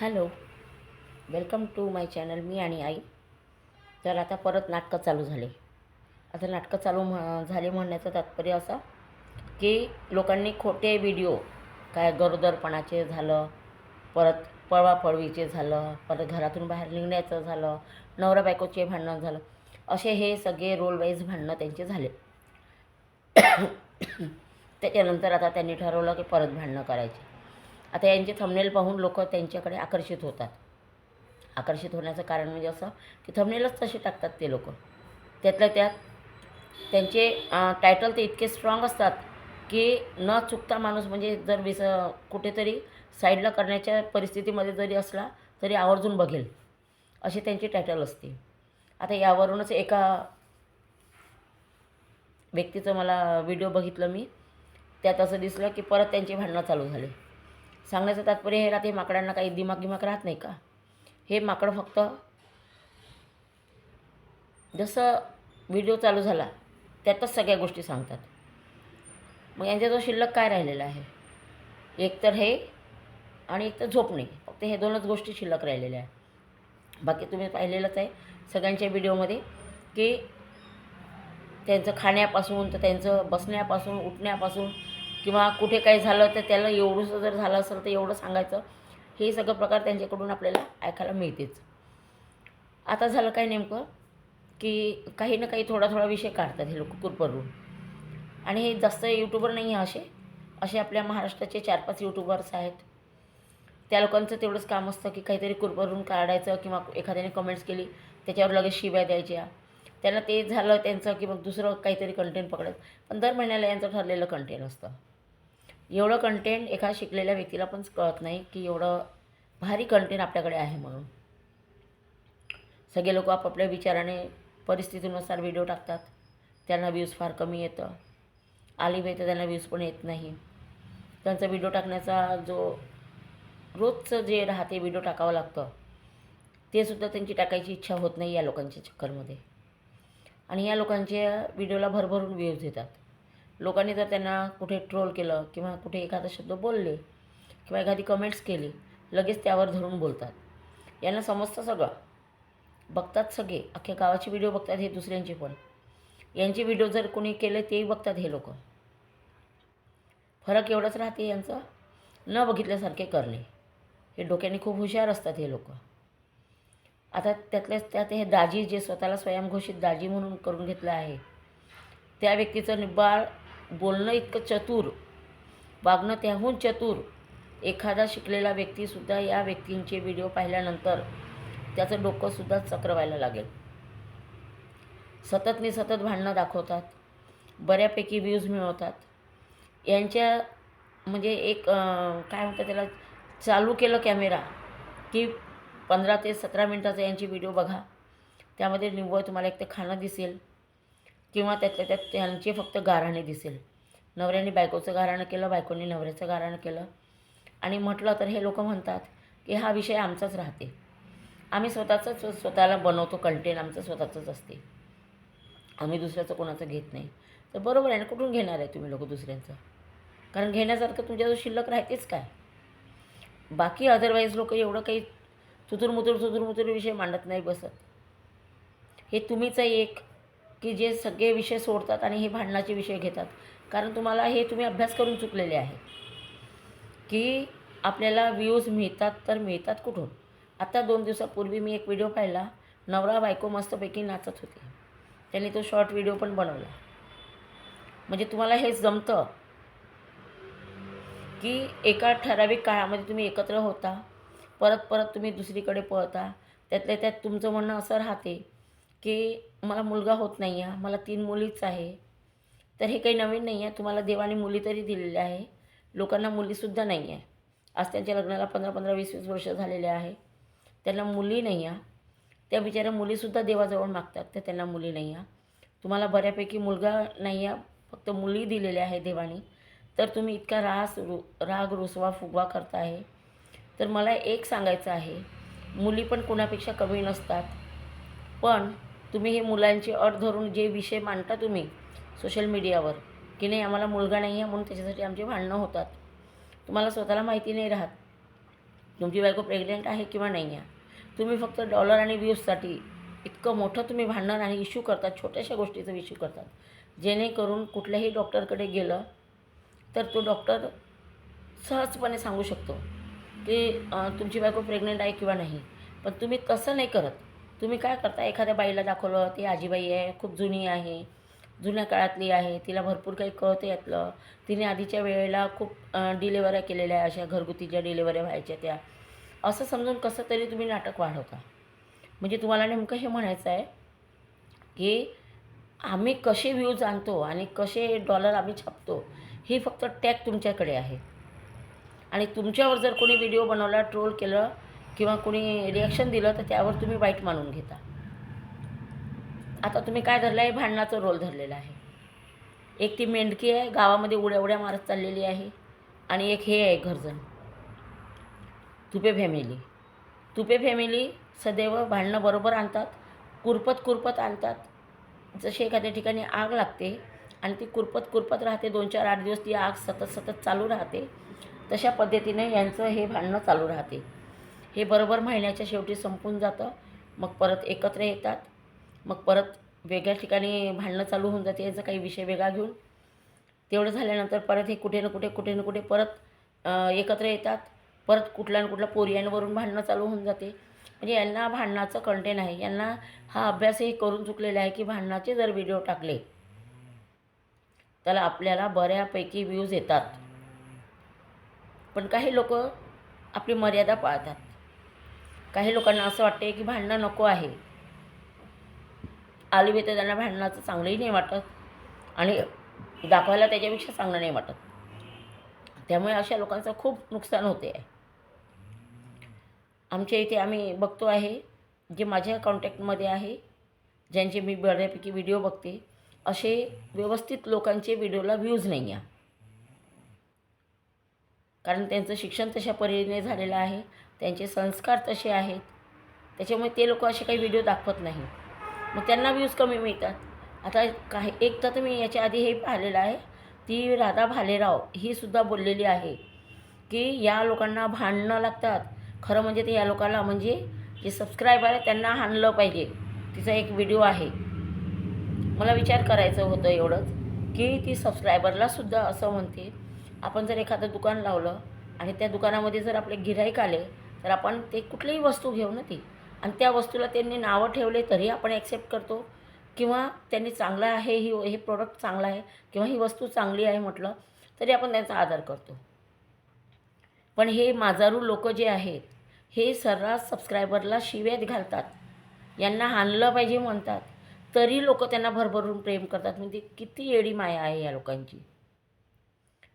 Hello welcome to my channel मी आणि आई. तर आता परत नाटकं चालू झाले. आता नाटकं चालू म्ह झाले म्हणण्याचं तात्पर्य असं की लोकांनी खोटे व्हिडिओ काय गरोदरपणाचे झालं परत पळवापळवीचे झालं परत घरातून बाहेर निघण्याचं झालं नवरा बायकोचे भांडणं झालं असे हे सगळे रोलवाईज भांडणं त्यांचे झाले. त्याच्यानंतर आता त्यांनी ठरवलं की परत भांडणं करायचे. आता यांचे थंबनेल पाहून लोक त्यांच्याकडे आकर्षित होतात. आकर्षित होण्याचं कारण म्हणजे असं की थंबनेलच तसे टाकतात ते लोक. त्यातल्या त्यात त्यांचे टायटल ते इतके स्ट्रॉंग असतात की न चुकता माणूस म्हणजे जर विस कुठेतरी साईडला करण्याच्या परिस्थितीमध्ये जरी असला तरी आवर्जून बघेल. असे त्यांची टायटल असते. आता यावरूनच एका व्यक्तीचं मला व्हिडिओ बघितलं मी. त्यात असं दिसलं की परत त्यांची भांडणं चालू झाले. सांगण्याचं तात्पर्य हे राहते माकडांना काही दिमाग गिमाग राहत नाही का? हे माकडं फक्त जसं व्हिडिओ चालू झाला त्यातच सगळ्या गोष्टी सांगतात. मग यांच्याजवळ शिल्लक काय राहिलेलं आहे? एक तर हे आणि एकतर झोपणे फक्त हे दोनच गोष्टी शिल्लक राहिलेल्या आहे बाकी तुम्ही पाहिलेलंच आहे सगळ्यांच्या व्हिडिओमध्ये की त्यांचं खाण्यापासून तर त्यांचं बसण्यापासून उठण्यापासून किंवा कुठे काही झालं तर त्याला एवढंसं जर झालं असेल तर एवढं सांगायचं. हे सगळं प्रकार त्यांच्याकडून आपल्याला ऐकायला मिळतेच. आता झालं काय नेमकं? की काही ना काही थोडा थोडा विषय काढतात हे लोक कुरपरून आणि हे जास्त यूट्यूबर नाही आहे असे. असे आपल्या महाराष्ट्राचे चार पाच यूट्यूबर्स आहेत. त्या लोकांचं तेवढंच काम असतं की काहीतरी कुरपरून काढायचं किंवा एखाद्याने कमेंट्स केली त्याच्यावर लगेच शिव्या द्यायच्या. त्यांना ते झालं त्यांचं की मग दुसरं काहीतरी कंटेंट पकडायचं. पण दर महिन्याला यांचं ठरलेलं कंटेंट असतं. एवढं कंटेंट एका शिकलेल्या व्यक्तीला पण कळत नाही की एवढं भारी कंटेंट आपल्याकडे आहे म्हणून. सगळे लोक आपापल्या विचाराने परिस्थितीनुसार व्हिडिओ टाकतात. त्यांना व्ह्यूज फार कमी येतं. आली बाई तर त्यांना व्ह्यूज पण येत नाही. त्यांचा व्हिडिओ टाकण्याचा जो रोजचं जे राहते व्हिडिओ टाकावं लागतं ते सुद्धा त्यांची टाकायची इच्छा होत नाही या लोकांच्या चक्करमध्ये. आणि या लोकांच्या व्हिडिओला भरभरून व्ह्यूज येतात. लोकांनी जर त्यांना कुठे ट्रोल केलं किंवा कुठे एखादा शब्द बोलले किंवा एखादी कमेंट्स केली लगेच त्यावर धरून बोलतात. यांना समजतं सगळं. बघतात सगळे. अख्ख्या गावाचे व्हिडिओ बघतात हे दुसऱ्यांचे पण. यांचे व्हिडिओ जर कोणी केले तेही बघतात हे लोक. फरक एवढंच राहते यांचं. न बघितल्यासारखे करणे. हे डोक्याने खूप हुशार असतात हे लोक. आता त्यातल्याच त्यात हे दाजी जे स्वतःला स्वयंघोषित दाजी म्हणून करून घेतलं आहे त्या व्यक्तीचं निब्बाळ बोलणं इतकं चतुर. वागणं त्याहून चतुर. एखादा शिकलेला व्यक्तीसुद्धा या व्यक्तींचे व्हिडिओ पाहिल्यानंतर त्याचं डोकंसुद्धा चक्र व्हायला लागेल. सततने सतत भांडणं दाखवतात. बऱ्यापैकी व्ह्यूज मिळवतात. यांच्या म्हणजे एक काय म्हणतात त्याला चालू केलं कॅमेरा की पंधरा ते सतरा मिनटाचा यांची व्हिडिओ बघा. त्यामध्ये निव्वळ तुम्हाला एक ते खाणं दिसेल. किंवा त्यातल्या त्यात त्यांचे फक्त गाराणे दिसेल. नवऱ्याने बायकोचं गाराणं केलं बायकोने नवऱ्याचं गाराणं केलं. आणि म्हटलं तर हे लोक म्हणतात की हा विषय आमचाच राहते. आम्ही स्वतःचंच स्वतःला बनवतो कंटेंट आमचं स्वतःचंच असते. आम्ही दुसऱ्याचं कोणाचं घेत नाही. तर बरोबर आहे ना कुठून घेणार आहे तुम्ही लोक दुसऱ्यांचं? कारण घेण्यासारखं तुमच्याजवळ शिल्लक राहतेच काय? बाकी अदरवाईज लोक एवढं काही चुतुरमुतुर चुतुरमुतुर विषय मांडत नाही बसत. हे तुम्हीच एक की जे सगळे विषय सोडतात आणि हे भांडणाचे विषय घेतात. कारण तुम्हाला हे तुम्ही अभ्यास करून चुकलेले आहे. की आपल्याला व्ह्यूज मिळतात तर मिळतात कुठून? आता दोन दिवसापूर्वी मी एक व्हिडिओ पाहिला. नवरा बायको मस्तपैकी नाचत होते. त्यांनी तो शॉर्ट व्हिडिओ पण बनवला. म्हणजे तुम्हाला हे जमतं? की एका ठराविक काळामध्ये तुम्ही एकत्र होता. परत परत तुम्ही दुसरीकडे पळता. त्यातल्या त्यात तुमचं म्हणणं असं राहते की मला मुलगा होत नाही आहे मला तीन मुलीच आहे तर हे काही नवीन नाही आहे तुम्हाला देवाने मुली तरी दिलेल्या आहे. लोकांना मुलीसुद्धा नाही आहे आज त्यांच्या लग्नाला पंधरा पंधरा वीस वीस वर्ष झालेले आहे. त्यांना मुली नाही आहे त्या बिचाऱ्या मुलीसुद्धा देवाजवळ मागतात तर त्यांना मुली नाही आहे तुम्हाला बऱ्यापैकी मुलगा नाही आहे फक्त मुली दिलेल्या आहे देवाने. तर तुम्ही इतका रास रु राग रुसवा फुगवा करता आहे तर मला एक सांगायचं आहे. मुली पण कोणापेक्षा कमी नसतात. पण तुम्ही हे मुलांची अट धरून जे विषय मांडता तुम्ही सोशल मीडियावर की नाही आम्हाला मुलगा नाही आहे म्हणून त्याच्यासाठी आमचे भांडणं होतात. तुम्हाला स्वतःला माहिती नाही राहत तुमची बायको प्रेग्नेंट आहे किंवा नाही आहे. तुम्ही फक्त डॉलर आणि व्ह्यूजसाठी इतकं मोठं तुम्ही भांडण आणि इश्यू करतात छोट्याशा गोष्टीचं इश्यू करतात. जेणेकरून कुठल्याही डॉक्टरकडे गेलं तर तो डॉक्टर सहजपणे सांगू शकतो की तुमची बायको प्रेग्नेंट आहे किंवा नाही पण तुम्ही तसं नाही करत. तुम्ही काय करता? एखाद्या बाईला दाखवलं ती आजीबाई आहे खूप जुनी आहे जुन्या काळातली आहे तिला भरपूर काही कळतं यातलं. तिने आधीच्या वेळेला खूप डिलेवऱ्या केलेल्या आहे अशा घरगुती ज्या डिलेवऱ्या व्हायच्या त्या. असं समजून कसं तरी तुम्ही नाटक वाढवता? म्हणजे तुम्हाला नेमकं हे म्हणायचं आहे की आम्ही कसे व्ह्यूज आणतो आणि कसे डॉलर आम्ही छापतो ही फक्त टॅग तुमच्याकडे आहे. आणि तुमच्यावर जर कोणी व्हिडिओ बनवला ट्रोल केलं किंवा कोणी रिॲक्शन दिलं तर त्यावर तुम्ही वाईट मानून घेता. आता तुम्ही काय धरलं आहे? भांडणाचा रोल धरलेला आहे. एक ती मेंढकी आहे गावामध्ये उड्या उड्या मारत चाललेली आहे आणि एक हे आहे घरजण. तुपे फॅमिली तुपे फॅमिली सदैव भांडणं बरोबर आणतात कुरपत कुरपत आणतात. जशी एखाद्या ठिकाणी आग लागते आणि ती कुरपत कुरपत राहते दोन चार आठ दिवस ती आग सतत सतत चालू राहते तशा पद्धतीने यांचं हे भांडणं चालू राहते. हे बरोबर महिन्याच्या शेवटी संपून जातं. मग परत एकत्र येतात. मग परत वेगळ्या ठिकाणी भांडणं चालू होऊन जाते याचा काही विषय वेगळा घेऊन. तेवढं झाल्यानंतर परत हे कुठे ना कुठे कुठे ना कुठे परत एकत्र येतात. परत कुठल्या ना कुठल्या पोरियांवरून भांडणं चालू होऊन जाते. म्हणजे यांना भांडणाचं कंटेन आहे. यांना हा अभ्यासही करून चुकलेला आहे की भांडणाचे जर व्हिडिओ टाकले त्याला आपल्याला बऱ्यापैकी व्ह्यूज येतात. पण काही लोक आपली मर्यादा पाळतात. काही लोकांना असं वाटते की भांडणं नको आहे. आली तर त्यांना भांडणाचं चांगलंही नाही वाटत आणि दाखवायला त्याच्यापेक्षा चांगलं नाही वाटत. त्यामुळे अशा लोकांचं खूप नुकसान होते आहे आमच्या इथे आम्ही बघतो आहे जे माझ्या कॉन्टॅक्टमध्ये आहे ज्यांचे मी बऱ्यापैकी व्हिडिओ बघते असे व्यवस्थित लोकांचे व्हिडिओला व्ह्यूज नाही आहे कारण त्यांचं शिक्षण तशा परीने झालेलं आहे. त्यांचे संस्कार तसे आहेत. त्याच्यामुळे ते लोक असे काही व्हिडिओ दाखवत नाही. मग त्यांना व्ह्यूज कमी मिळतात. आता काही एक तर मी याच्या आधी हे पाहिलेलं आहे ती राधा भालेराव ही सुद्धा बोललेली आहे की या लोकांना भांडणं लागतात. खरं म्हणजे ते या लोकांना म्हणजे जे सबस्क्रायबर आहे त्यांना हाणलं पाहिजे. तिचा एक व्हिडिओ आहे. मला विचार करायचं होतं एवढंच की ती सबस्क्रायबरला सुद्धा असं म्हणते आपण जर एखादं दुकान लावलं आणि त्या दुकानामध्ये जर आपले गिराईक आले तर आपण ते कुठलीही वस्तू घेऊ ना ती. आणि त्या वस्तूला त्यांनी नावं ठेवले तरी आपण ॲक्सेप्ट करतो. किंवा त्यांनी चांगलं आहे ही हे प्रोडक्ट चांगलं आहे किंवा ही वस्तू चांगली आहे म्हटलं तरी आपण त्यांचा आदर करतो. पण हे माजारू लोक जे आहेत हे सर्रास सबस्क्रायबरला शिव्यात घालतात. यांना हाणलं पाहिजे म्हणतात. तरी लोक त्यांना भरभरून प्रेम करतात. म्हणजे किती येडी माया आहे या लोकांची.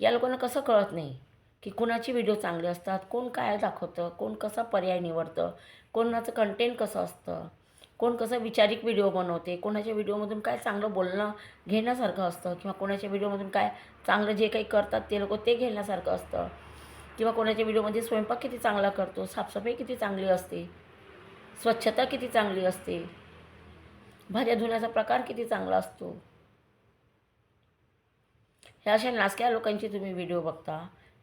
या लोकांना कसं कळत नाही? की कुणाची व्हिडिओ चांगले असतात कोण काय दाखवतं कोण कसा पर्याय निवडतं कोणाचं कंटेंट कसं असतं कोण कसं विचारिक व्हिडिओ बनवते कोणाच्या व्हिडिओमधून काय चांगलं बोलणं घेण्यासारखं असतं किंवा कोणाच्या व्हिडिओमधून काय चांगलं जे काही करतात ते लोक ते घेण्यासारखं असतं. किंवा कोणाच्या व्हिडिओमध्ये स्वयंपाक किती चांगला करतो साफसफाई किती चांगली असते स्वच्छता किती चांगली असते भाज्या धुण्याचा प्रकार किती चांगला असतो. ह्या अशा नासक्या लोकांची तुम्ही व्हिडिओ बघता.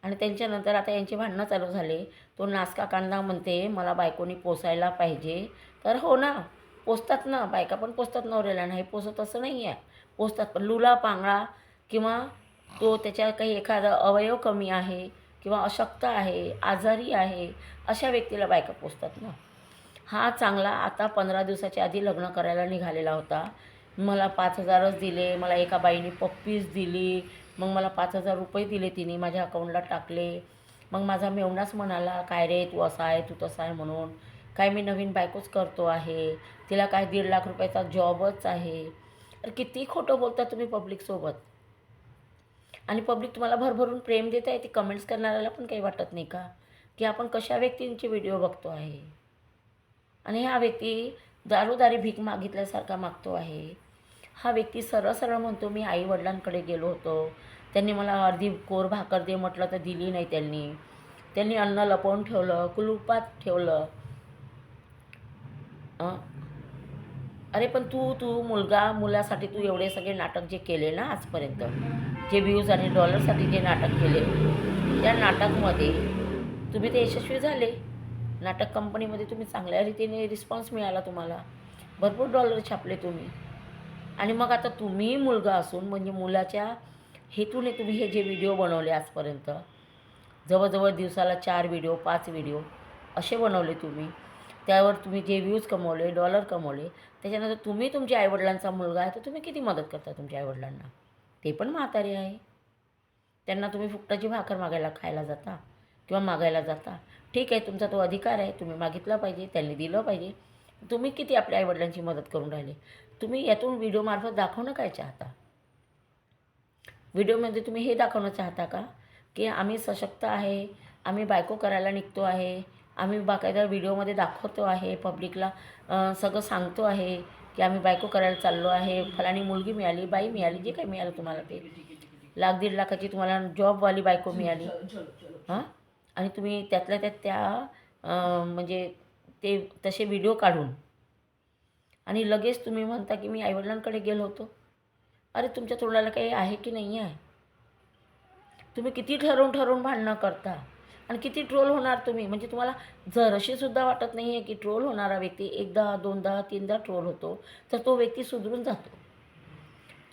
आणि त्यांच्यानंतर आता यांचे भांडणं चालू झाले. तो नासका कांदा म्हणते मला बायकोनी पोसायला पाहिजे. तर हो ना पोसतात ना बायका पण पोसतात नवऱ्याला नाही पोसत असं नाही आहे. पोसतात पण लुला पांगळा किंवा तो त्याच्या काही एखादा अवयव कमी आहे किंवा अशक्त आहे आजारी आहे अशा व्यक्तीला बायका पोसतात ना. हा चांगला आता पंधरा दिवसाच्या आधी लग्न करायला निघालेला होता. मला पाच हजारच दिले मला एका बाईने पप्पीज दिली मग मला पाच हजार रुपये दिले तिने माझ्या अकाउंटला टाकले. मग माझा मेवणाच म्हणाला काय रे तू असा आहे तू तसा आहे म्हणून. काय मी नवीन बायकोच करतो आहे. तिला काय दीड लाख रुपयाचा जॉबच आहे. तर किती खोटं बोलता तुम्ही पब्लिकसोबत आणि पब्लिक तुम्हाला भरभरून प्रेम देत आहे ती कमेंट्स करणाऱ्याला पण काही वाटत नाही का? की आपण कशा व्यक्तींचे व्हिडिओ बघतो आहे? आणि हा व्यक्ती दारोदारी भीक मागितल्यासारखा मागतो आहे. हा व्यक्ती सरळ सरळ म्हणतो मी आई वडिलांकडे गेलो होतो. त्यांनी मला अर्धी कोर भाकर दे म्हटलं तर दिली नाही त्यांनी. त्यांनी अन्न लपवून ठेवलं कुलुपात ठेवलं. अरे पण तू तू मुलगा मुलासाठी तू एवढे सगळे नाटक जे केले ना आजपर्यंत जे व्ह्यूज आणि डॉलरसाठी जे नाटक केले त्या नाटकमध्ये तुम्ही ते यशस्वी झाले. नाटक कंपनीमध्ये तुम्ही चांगल्या रीतीने रिस्पॉन्स मिळाला तुम्हाला. भरपूर डॉलर छापले तुम्ही. आणि मग आता तुम्ही मुलगा असून म्हणजे मुलाच्या हेतूने तुम्ही हे जे व्हिडिओ बनवले आजपर्यंत जवळजवळ दिवसाला चार व्हिडिओ पाच व्हिडिओ असे बनवले तुम्ही. त्यावर तुम्ही जे व्ह्यूज कमवले डॉलर कमवले त्याच्यानंतर तुम्ही तुमच्या आईवडिलांचा मुलगा आहे तर तुम्ही किती मदत करता तुमच्या आईवडिलांना? ते पण म्हातारे आहे. त्यांना तुम्ही फुकटाची भाकर मागायला खायला जाता किंवा मागायला जाता. ठीक आहे तुमचा तो अधिकार आहे तुम्ही मागितला पाहिजे त्यांनी दिलं पाहिजे. तुम्ही किती आपल्या आईवडिलांची मदत करून राहिले? तुम्ही यातून व्हिडिओमार्फत दाखवणं काय चाहता? व्हिडिओमध्ये तुम्ही हे दाखवणं चाहता का? की आम्ही सशक्त आहे आम्ही बायको करायला निघतो आहे आम्ही बाकायदा व्हिडिओमध्ये दाखवतो आहे पब्लिकला सगळं सांगतो आहे की आम्ही बायको करायला चाललो आहे फलानी मुलगी मिळाली बाई मिळाली जे काही मिळालं तुम्हाला ते. लाख दीड लाखाची तुम्हाला जॉबवाली बायको मिळाली. हां? आणि तुम्ही त्यातल्या त्यात त्या म्हणजे ते तसे व्हिडिओ काढून आणि लगेच तुम्ही म्हणता की मी आईवडिलांकडे गेलो होतो. अरे तुमच्या तोंडाला काही आहे की नाही आहे? तुम्ही किती ठरवून ठरवून भांडणं करता? आणि किती ट्रोल होणार तुम्ही? म्हणजे तुम्हाला जरशीसुद्धा वाटत नाही आहे की ट्रोल होणारा व्यक्ती एकदा दोनदा तीनदा ट्रोल होतो तर तो व्यक्ती सुधरून जातो.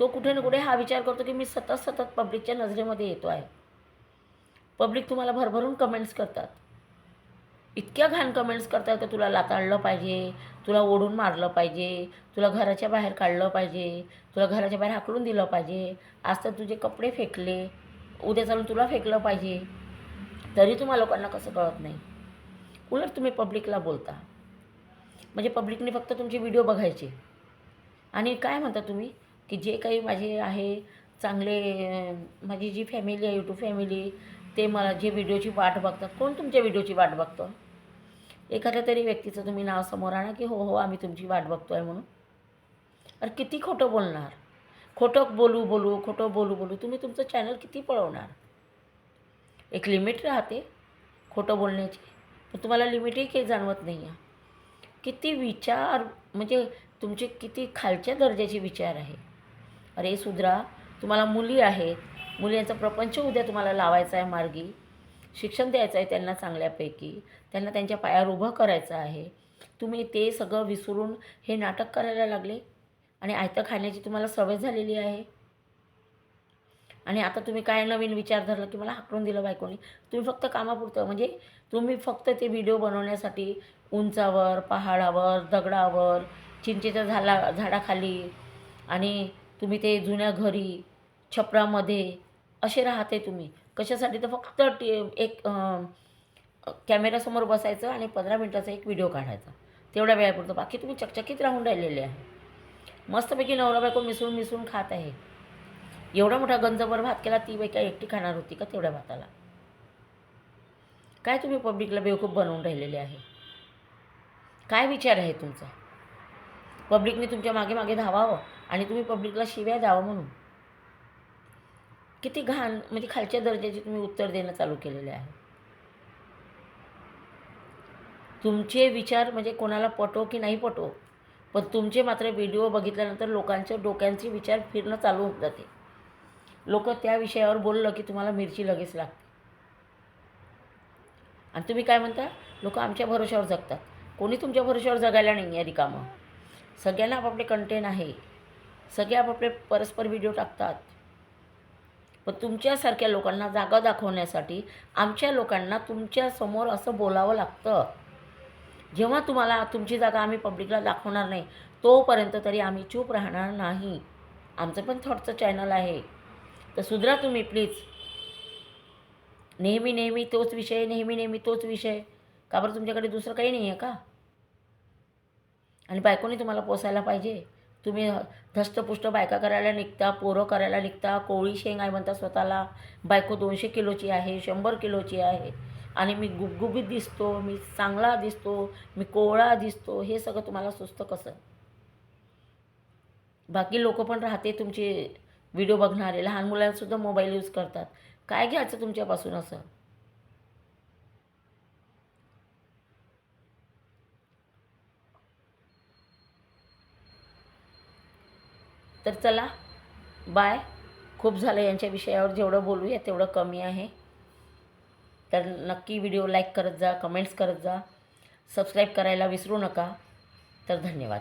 तो कुठे ना कुठे हा विचार करतो की मी सतत सतत पब्लिकच्या नजरेमध्ये येतो आहे. पब्लिक तुम्हाला भरभरून कमेंट्स करतात. इतक्या घाण कमेंट्स करतात का तुला लाताळलं पाहिजे? तुला ओढून मारलं पाहिजे? तुला घराच्या बाहेर काढलं पाहिजे? तुला घराच्या बाहेर हाकलून दिलं पाहिजे? आज तर तुझे कपडे फेकले. उद्या चालून तुला फेकलं पाहिजे. तरी तुम्हा लोकांना कसं कळत नाही? उलट तुम्ही पब्लिकला बोलता. म्हणजे पब्लिकने फक्त तुमचे व्हिडिओ बघायचे. आणि काय म्हणता तुम्ही? की जे काही माझे आहे चांगले माझी जी फॅमिली आहे यूट्यूब फॅमिली ते मला जे व्हिडिओची वाट बघतात कोण तुमच्या व्हिडिओची वाट बघतं? एखाद्या तरी व्यक्तीचं तुम्ही नाव समोर आणा की हो हो आम्ही तुमची वाट बघतो आहे म्हणून. अरे किती खोटं बोलणार? खोटं बोलू बोलू खोटं बोलू बोलू तुम्ही तुमचं चॅनल किती पळवणार? एक लिमिट राहते खोटं बोलण्याची. पण तुम्हाला लिमिटही काही जाणवत नाही आहे किती विचार म्हणजे तुमचे किती खालच्या दर्जाचे विचार आहे. अरे सुधरा तुम्हाला मुली आहेत. मुलींचा प्रपंच उद्या तुम्हाला लावायचा आहे मार्गी. शिक्षण द्यायचं आहे त्यांना चांगल्यापैकी. त्यांना त्यांच्या पायावर उभं करायचं आहे. तुम्ही ते सगळं विसरून हे नाटक करायला लागले? आणि आयतं खाण्याची तुम्हाला सवय झालेली आहे? आणि आता तुम्ही काय नवीन विचार धरला की मला हाकडून दिलं बायकोनी? तुम्ही फक्त कामापुरतं म्हणजे तुम्ही फक्त ते व्हिडिओ बनवण्यासाठी उंचावर पहाडावर दगडावर चिंचेच्या झाला झाडाखाली आणि तुम्ही ते जुन्या घरी छपरामध्ये असे राहते तुम्ही. कशासाठी? तर फक्त टी एक कॅमेरासमोर कॅमेऱ्यासमोर बसायचं आणि पंधरा मिनटाचा एक व्हिडिओ काढायचा. तेवढ्या वेळापुरतं. बाकी तुम्ही चकचकीत राहून राहिलेले आहे. मस्तपैकी नवरा बायको मिसळून मिसळून खात आहे. एवढा मोठा गंजभर भात केला ती बाई काय एकटी खाणार होती का तेवढ्या भाताला? काय तुम्ही पब्लिकला बेवकूफ बनवून राहिलेले आहे? काय विचार आहे तुमचा? पब्लिकने तुमच्या मागे मागे धावावं आणि तुम्ही पब्लिकला शिव्या द्यावं म्हणून. किती घाण म्हणजे खालच्या दर्जाचे तुम्ही उत्तर देणं चालू केलेले आहे. तुमचे विचार म्हणजे कोणाला पटो की नाही पटो पण तुमचे मात्र व्हिडिओ बघितल्यानंतर लोकांच्या डोक्यांचे विचार फिरणं चालू होत जाते. लोक त्या विषयावर बोललं की तुम्हाला मिरची लगेच लागते. आणि तुम्ही काय म्हणता? लोक आमच्या भरोश्यावर जगतात. कोणी तुमच्या भरोश्यावर जगायला नाही आहे रिकामं सगळ्यांना आपापले कंटेन आहे. सगळे आपापले परस्पर व्हिडिओ टाकतात. पण तुमच्यासारख्या लोकांना जागा दाखवण्यासाठी आमच्या लोकांना तुमच्यासमोर असं बोलावं लागतं. जेव्हा तुम्हाला तुमची जागा आम्ही पब्लिकला दाखवणार नाही तोपर्यंत तरी आम्ही चूप राहणार नाही. आमचं पण थॉटचं चॅनल आहे. तर सुधरा तुम्ही प्लीज नेहमी नेहमी तोच विषय नेहमी नेहमी तोच विषय. का बरं तुमच्याकडे दुसरं काही नाही आहे का? आणि बायकोनी तुम्हाला पोसायला पाहिजे. तुम्ही धष्टपुष्ट बायका करायला निघता पोरं करायला निघता कोळी शेंग आहे म्हणता स्वतःला. बायको दोनशे किलोची आहे शंभर किलोची आहे. आणि मी गुबगुबीत दिसतो मी चांगला दिसतो मी कोवळा दिसतो हे सगळं तुम्हाला सुचतं कसं? बाकी लोक पण राहते तुमचे व्हिडिओ बघणारे लहान मुलांसुद्धा मोबाईल यूज करतात. काय घ्यायचं तुमच्यापासून असं? तर चला बाय खूप झालं यांच्या विषयावर जेवढं बोलूया तेवढं कमी आहे. तर नक्की व्हिडिओ लाईक करत जा कमेंट्स करत जा. सबस्क्राईब करायला विसरू नका. तर धन्यवाद.